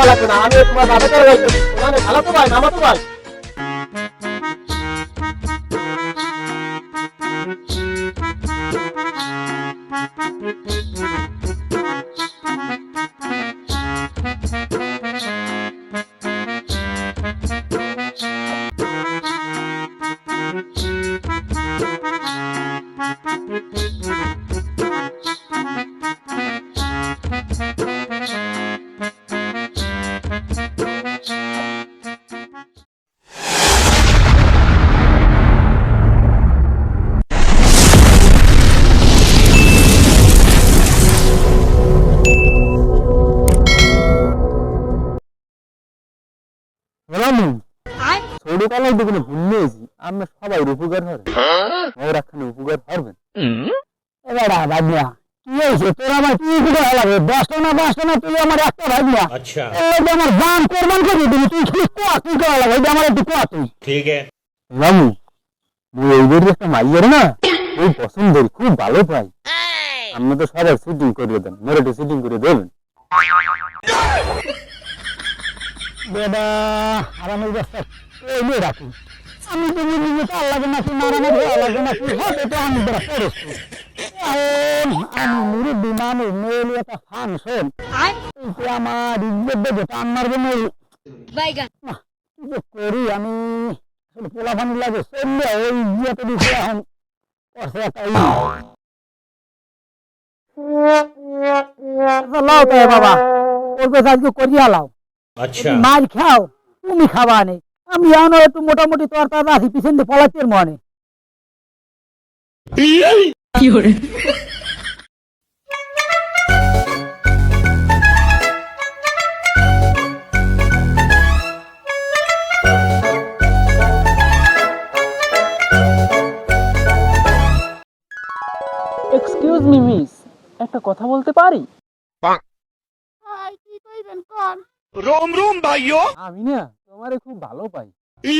দেওয়া লাগবে না। আমি তোমার দাদা করে গাইতেছি মানে ভালো তো ভাই মামা তো ভাই। রামু ছোটবেলায় দেখুন আমরা সবাই উপকার হবে উপকার এবার কি হয়েছে? তোর আমার কি উপকার হবে দশটা না না তুই আমার একটা আচ্ছা। আমার তুই কোয়া করা লাগে আমার একটু কোয়া তুই। ঠিক আছে। রামু মুই এই একটা মাইয়ের না ওই পছন্দের খুব ভালো পাই। আমি তো সবাই শুটিং করে দেন মেরে শুটিং করে দেবেন। আরামের রাখি আমি তো নাকি নাকি হবে তো আমি বেড়া পড়েছি আমি মুরব্বী মানুষ মেয়েলি একটা ফাংশন আমার ইজ্জত দেবে টান মারবে মেয়ে কি যে করি আমি? লাগে চললে ওই এখন। লাও তো বাবা ওর কথা আজকে করিয়া লাও। আচ্ছা। খাও তুমি খাবা নেই আমি এখনও একটু মোটামুটি তোর তার আছি পিছন দিয়ে পলাচের মনে। এক্সকিউজ মি মিস একটা কথা বলতে পারি? রোম রোম ভাইও আমি না তোমারে খুব ভালো পাই। এ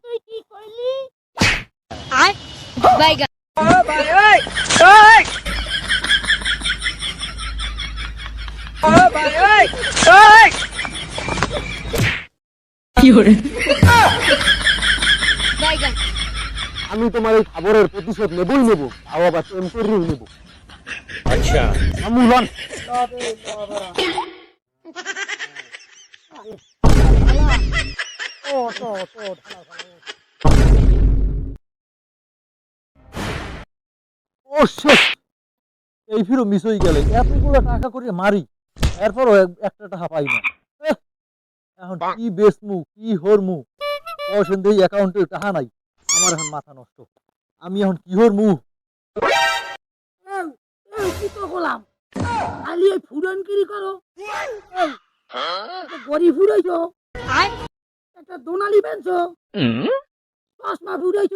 তুই কি কইলি? আমি তোমার এই খাবারের প্রতিশোধ নেবই নেব তাও আবার টেম্পোরারি নেব। আচ্ছা। আমি লন এই ফিরো মিস হয়ে গেলে এতগুলো টাকা করে মারি এরপরও একটা টাকা পাই না এখন কি বেসমু কি হরমু পয়সা দিয়ে অ্যাকাউন্টে টাকা নাই আমার এখন মাথা নষ্ট আমি এখন কি হরমু কি তো হলাম খালি ওই ফুরনগিরি করো। গরিব ফুরাইছ। একটা দোনালি বেঞ্চ চশমা ফুরাইছ।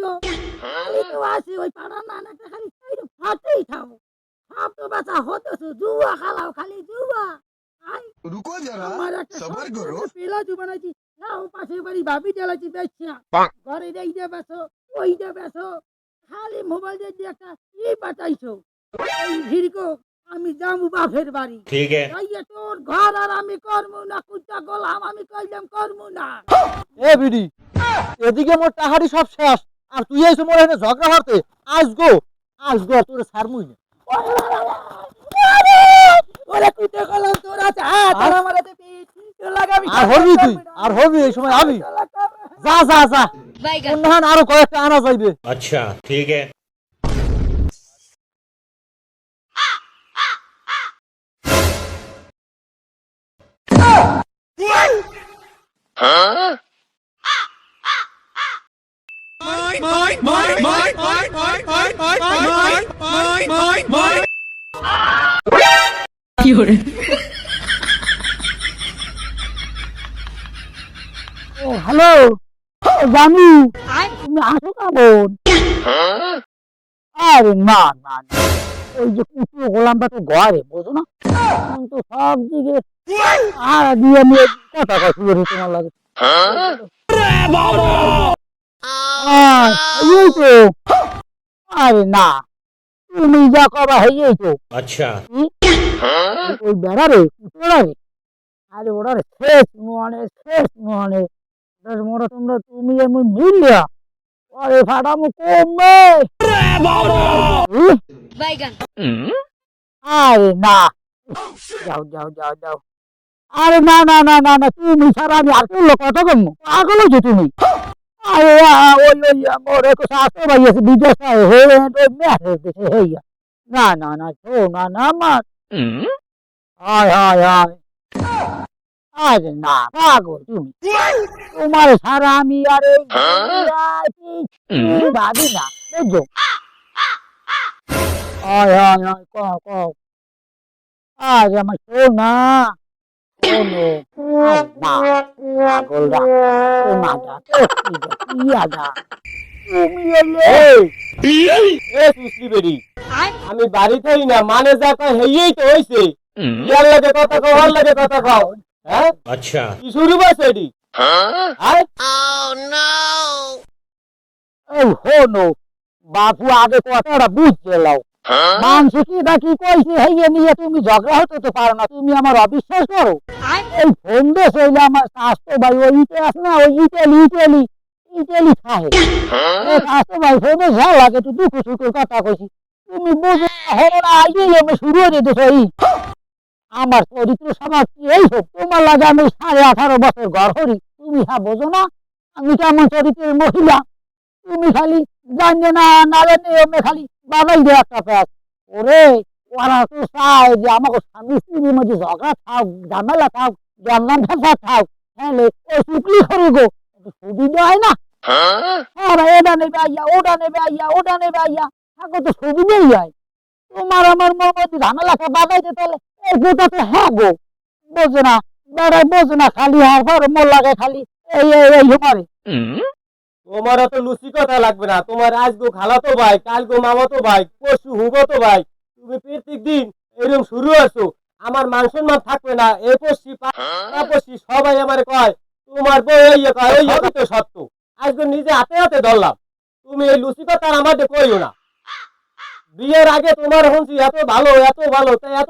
খালি তো আছে ওই পাড়ার না একটা খালি ফাটেই খাও সব তো বাচ্চা হতেছো জুয়া খালাও খালি জুয়া। রুকো যারা সবার করো পেলা জু বানাইছি। নাও পাশে বাড়ি ভাবি জ্বালাইছি বেচছা। ঘরে দেই দে বেসো ওই দে বেসো খালি মোবাইল দিয়ে একটা ই পাঠাইছো। এই ভিড় আমি যাব বাপের বাড়ি। ঠিক আছে। তোর ঘর আর আমি করব না কুচা গোলাম আমি কইলাম করব না। এ বিডি এদিকে মোর টাহারি সব শেষ আর তুই এসে মোর এখানে ঝগড়া হতে আজ গো আজ গো তোর সারমুই না। ওরে কুচা গোলাম তোর আছে হাত আর আমার হাতে পিঠ। লাগাবি আর হবি তুই আর হবি এই সময় আমি। যা যা যা। ভাই অন্যহান আরও কয়েকটা আনা যাইবে। আচ্ছা ঠিক আছে। কি হরে ও হ্যালো জানু তুমি আসো কেমন আরে না না ওই যে কুকুর গোলামটা তো ঘরে, বোঝো না? কিন্তু সব আর দিয়ে নিয়ে কথা কথা শুরু তোমার লাগে। এই তো। আরে না তুমি যা কবা হইয়েই তো। আচ্ছা। ওই বেড়ারে ওড়ারে আরে ওড়ার শেষ মোহনে শেষ মোহনে মোড়া তোমরা তুমি এমন মিলিয়া। আরে ফাটা মু কমে আরে না। যাও যাও যাও যাও। আরে না না না না না তুমি ছাড়া আমি আর করল কত কম পাগল হয়েছো তুমি। আরে ওই ওই আমার একটু স্বাস্থ্য ভাই আছে বিদেশ হয়ে হইয়া না না না শো না না আমার হায় হায় হায় আরে না পাগল তুমি। তোমার ছাড়া আমি আর এই কিছু ভাবি না বুঝছ? হায় হায় হায় কও আজ আমার সোনা শোনো কোনো আমি বাড়ি না মানে যা তা তো হইছে। ইয়ার লাগে কথা কও আর লাগে কথা কও হ্যাঁ? আচ্ছা। কি শুরু হইছে এডি হ্যাঁ? Oh, বাপু আগে কথাটা বুঝতে লাও মাংস কি না কি কইছে? নিয়ে তুমি ঝগড়া হতে তো পারো না তুমি আমার অবিশ্বাস করো। এই ফোন দেশ হইলে আমার স্বাস্থ্য ভাই ওই ইটে আছে না ওই ইটালি ইটালি ইটালি খায়। এই স্বাস্থ্য ভাই ফোনে যা লাগে তুই দুঃখ সুখের কথা কইছি। তুমি বুঝে হলো না আইলে আমি শুরু হয়ে যেতে চাই। আমার চরিত্র সমাজ কি এই হোক? তোমার লাগে আমি সাড়ে আঠারো বছর ঘর করি তুমি হ্যাঁ বোঝো না আমি কেমন চরিত্রের মহিলা? তুমি খালি জানবে না না এমনি খালি বাবাই দে একটা প্যাচ ওরে ওরা তো চায় যে আমাকে স্বামী স্ত্রীর মধ্যে ঝগড়া থাক ঝামেলা থাক জন্মান ফেসা থাক। তাহলে ওই চুকলি করে গো। সুবিধা হয় না? হ্যাঁ? ভাই এটা নেবে আইয়া ওটা নেবে আইয়া ওটা নেবে আইয়া। থাকো তো সুবিধাই হয় তোমার আমার মোর মধ্যে ঝামেলাটা বাবাইতে তাহলে। এই গোটা তো হ্যাঁ গো। বোঝে না বেড়াই বোঝে না খালি হার লাগে খালি। এই এই এই তোমার তো লুচি কথা লাগবে না। তোমার আজ গো খালাতো ভাই কাল গো মামাতো ভাই পরশু হুবতো ভাই। তুমি প্রত্যেক দিন এরকম শুরু আছো আমার মান সম্মান থাকবে না। এ পড়ছি পড়ছি সবাই আমার কয় তোমার বউ এই কয় ওই তো সত্য। আজকে নিজে হাতে হাতে ধরলাম। তুমি এই লুচি কথা আমাদের কইও না। বিয়ের আগে তোমার শুনছি এত ভালো এত ভালো তাই এত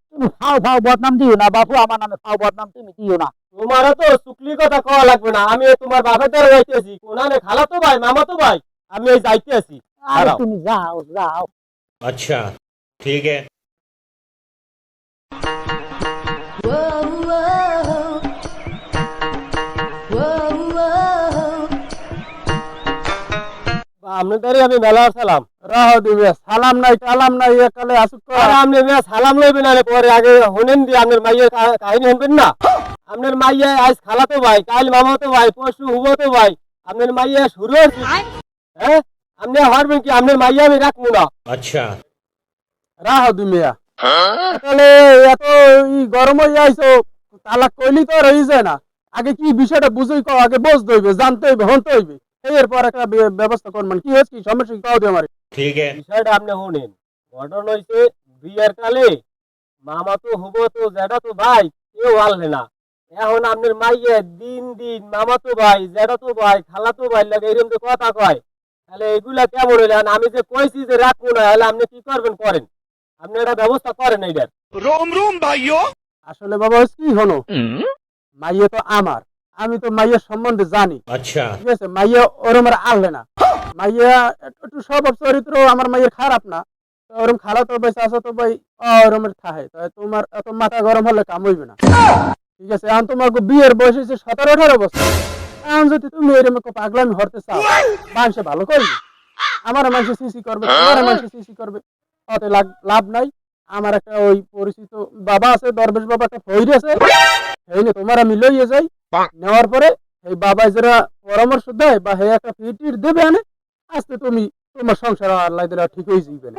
ফাও ফাও বদনাম দিও না বাপু আমার নামে ফাও বদনাম তুমি দিও না। তোমারও তো শুকলি কথা কওয়া লাগবে না আমি তোমার বাপের তো যাইতেছি কোনানে খালা তো ভাই মামা তো ভাই আমি এই যাইতেছি। আর তুমি যাও যাও। আচ্ছা ঠিক আছে। আমি মেলা রাহ দিবে সালাম নাই সালাম নাই একালে আসুক আপনি সালাম পরে আগে হনেন দি আপনার মাইয়ের কাহিনী হনবেন না? আপনার আজ খালাতো ভাই কাল মামাতো ভাই পরশু হুবতো ভাই আপনার শুরু হ্যাঁ? আপনি হারবেন কি? আপনার মাইয়া আমি রাখব না। আচ্ছা। রাহ তাহলে হ্যাঁ? এত গরম হয়ে তালাক কইলি তো রইছে না। আগে কি বিষয়টা বুঝই কও আগে বোঝ দইবে জানতে হইবে হনতে হইবে। এরপর একটা ব্যবস্থা করবেন মানে কি হচ্ছে সমস্যা কি কাউদি আমার ঠিক আছে। বিষয়টা আপনি শুনেন। ঘটনা হইছে বিয়ের কালে মামা তো হব তো জ্যাঠা তো ভাই কেউ আলহে না। এখন আপনার মাইয়ে দিন দিন মামা তো ভাই জ্যাঠা তো ভাই খালা তো ভাই লাগে এরকম তো কথা কয়। তাহলে এগুলা কেমন হইলেন আমি যে কইছি যে রাখব না তাহলে আপনি কি করবেন করেন? আপনি এটা ব্যবস্থা করেন এইটার। রোম রোম ভাইও আসলে বাবা কি হলো? মাইয়ে তো আমার। আমি তো মাইয়া সম্বন্ধে জানি। আচ্ছা। ঠিক আছে মাইয়া ওরম আর আলে না। মাইয়া একটু সব চরিত্র আমার মাইয়ের খারাপ না। ওরম খালা তো তো ভাই থাহে। তোমার এত মাথা গরম হলে কাম হইবে না। ঠিক আছে তোমাকে বিয়ের বয়স হয়েছে সতেরো আঠারো বছর। যদি তুমি এরম পাগলামি হরতে চাও মানুষে ভালো করবে। আমার মানুষে সিসি করবে তোমার মানুষে সিসি করবে। অত লাভ নাই। আমার একটা ওই পরিচিত বাবা আছে দরবেশ বাবা একটা ফৈরি আছে সেই তোমার আমি লইয়ে যাই। নেওয়ার পরে এই বাবা যারা পরামর্শ দেয় বা হে একটা ফিটির দেবে আনে আস্তে তুমি তোমার সংসার আল্লাহ দিলা ঠিক হয়ে যাইবে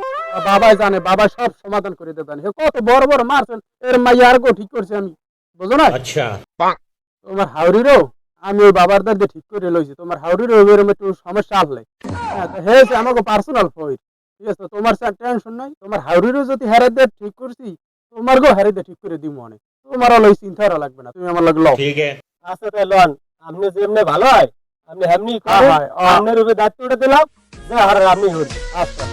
বাবাই জানে বাবা সব সমাধান করে দেবেন হে কত বড় বড় মারছেন এর মাই আর গো ঠিক করছি আমি। বুঝো না? আচ্ছা। তোমার হাওড়িরও আমি ওই বাবার দাঁড়িয়ে ঠিক করে লইছি। তোমার হাওড়ির ওইরকম একটু সমস্যা আসলে হ্যাঁ, হে আমাকে পার্সোনাল ফোন ঠিক আছে? তোমার স্যার টেনশন নাই। তোমার হাউরিরও যদি হারে হারাইতে ঠিক করছি তোমার গো হারে হারাইতে ঠিক করে দিব অনেক। তোমার লই চিন্তা লাগবে না। তুমি আমার লাগল ঠিক আছে। আচ্ছা তাই লন আপনি যেমনি ভালো হয় আপনি এমনি হ্যাঁ, করেন হ্যাঁ, আ- আপনার উপরে দায়িত্বটা দিলাম যা হারার আপনি হন আচ্ছা